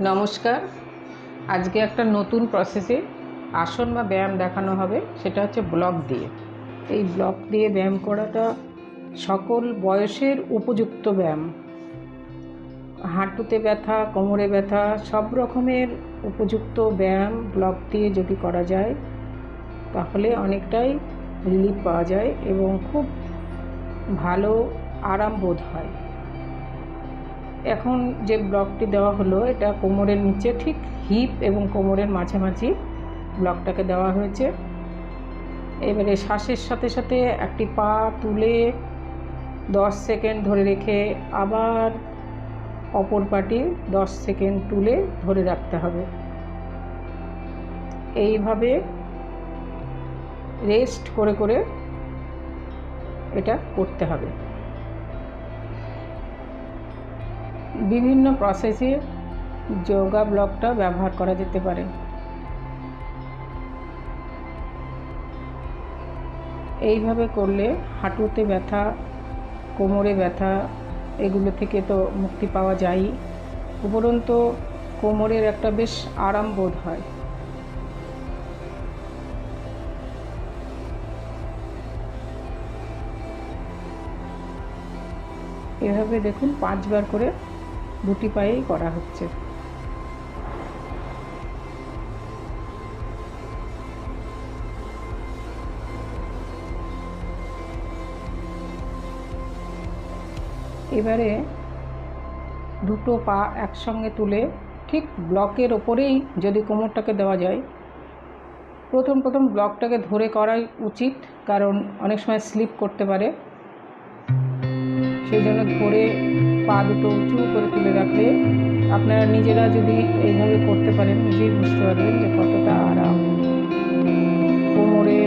নমস্কার। আজকে একটা নতুন প্রসেসে আসন বা ব্যায়াম দেখানো হবে, সেটা হচ্ছে ব্লক দিয়ে। এই ব্লক দিয়ে ব্যায়াম করাটা সকল বয়সের উপযুক্ত ব্যায়াম। হাঁটুতে ব্যথা, কোমরে ব্যথা, সব রকমের উপযুক্ত ব্যায়াম ব্লক দিয়ে যদি করা যায়, তাহলে অনেকটাই রিলিফ পাওয়া যায় এবং খুব ভালো আরাম বোধ হয়। এখন যে ব্লকটি দেওয়া হলো, এটা কোমরের নিচে, ঠিক হিপ এবং কোমরের মাঝামাঝি ব্লকটাকে দেওয়া হয়েছে। এবারে শ্বাসের সাথে সাথে একটি পা তুলে দশ সেকেন্ড ধরে রেখে আবার অপর পাটি দশ সেকেন্ড তুলে ধরে রাখতে হবে। এইভাবে রেস্ট করে করে এটা করতে হবে। বিভিন্ন প্রসেসে যোগা ব্লকটা ব্যবহার করা যেতে পারে। এইভাবে করলে হাঁটুতে ব্যথা, কোমরে ব্যথা, এগুলো থেকে তো মুক্তি পাওয়া যায়ই উপরন্ত কোমরের একটা বেশ আরাম বোধ হয়। এভাবে দেখুন পাঁচবার করে দুটি পায়েই করা হচ্ছে। এবারে দুটো পা একসঙ্গে তুলে ঠিক ব্লকের ওপরেই যদি কোমরটাকে দেওয়া যায়, প্রথম প্রথম ব্লকটাকে ধরে করাই উচিত, কারণ অনেক সময় স্লিপ করতে পারে। সেই জন্য ধরে পা দুটো উঁচু করে তুলে রাখলে আপনারা নিজেরা যদি এইভাবে করতে পারেন, নিজেই বুঝতে পারবেন যে কতটা আরাম। কোমরে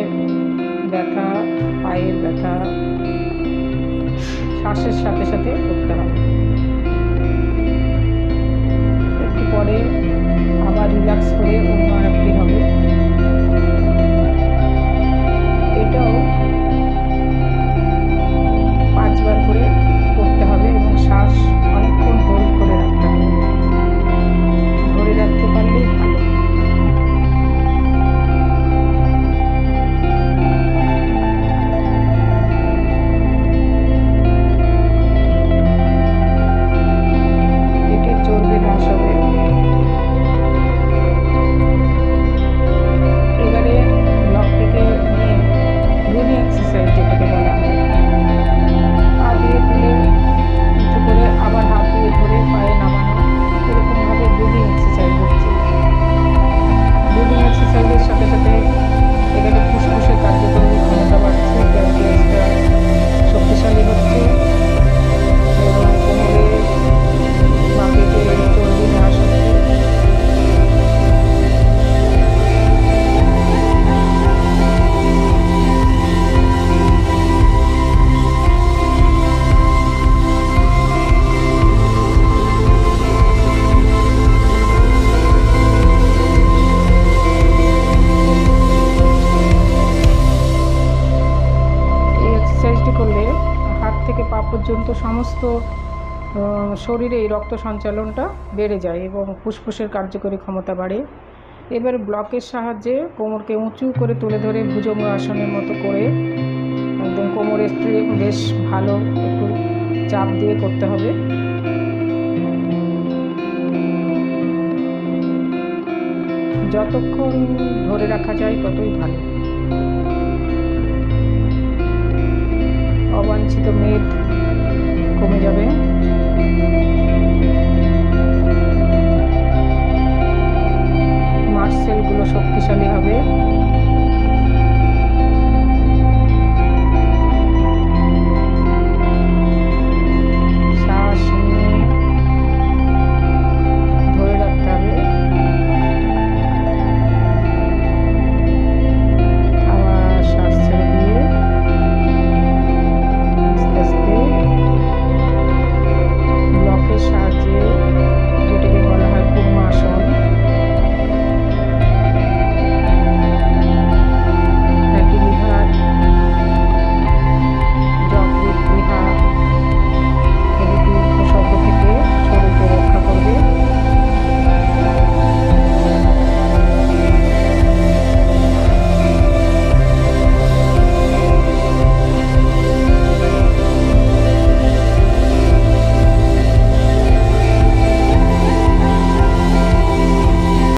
ব্যথা, পায়ের ব্যথা, শ্বাসের সাথে সাথে করতে এক্সারসাইজটি করলে হাত থেকে পা পর্যন্ত সমস্ত শরীরে এই রক্ত সঞ্চালনটা বেড়ে যায় এবং ফুসফুসের কার্যকরী ক্ষমতা বাড়ে। এবার ব্লকের সাহায্যে কোমরকে উঁচু করে তুলে ধরে ভুজঙ্গ আসনের মতো করে একদম কোমরে বেশ ভালো একটু চাপ দিয়ে করতে হবে। যতক্ষণ ধরে রাখা যায় ততই ভালো। শক্তিশালী হবে।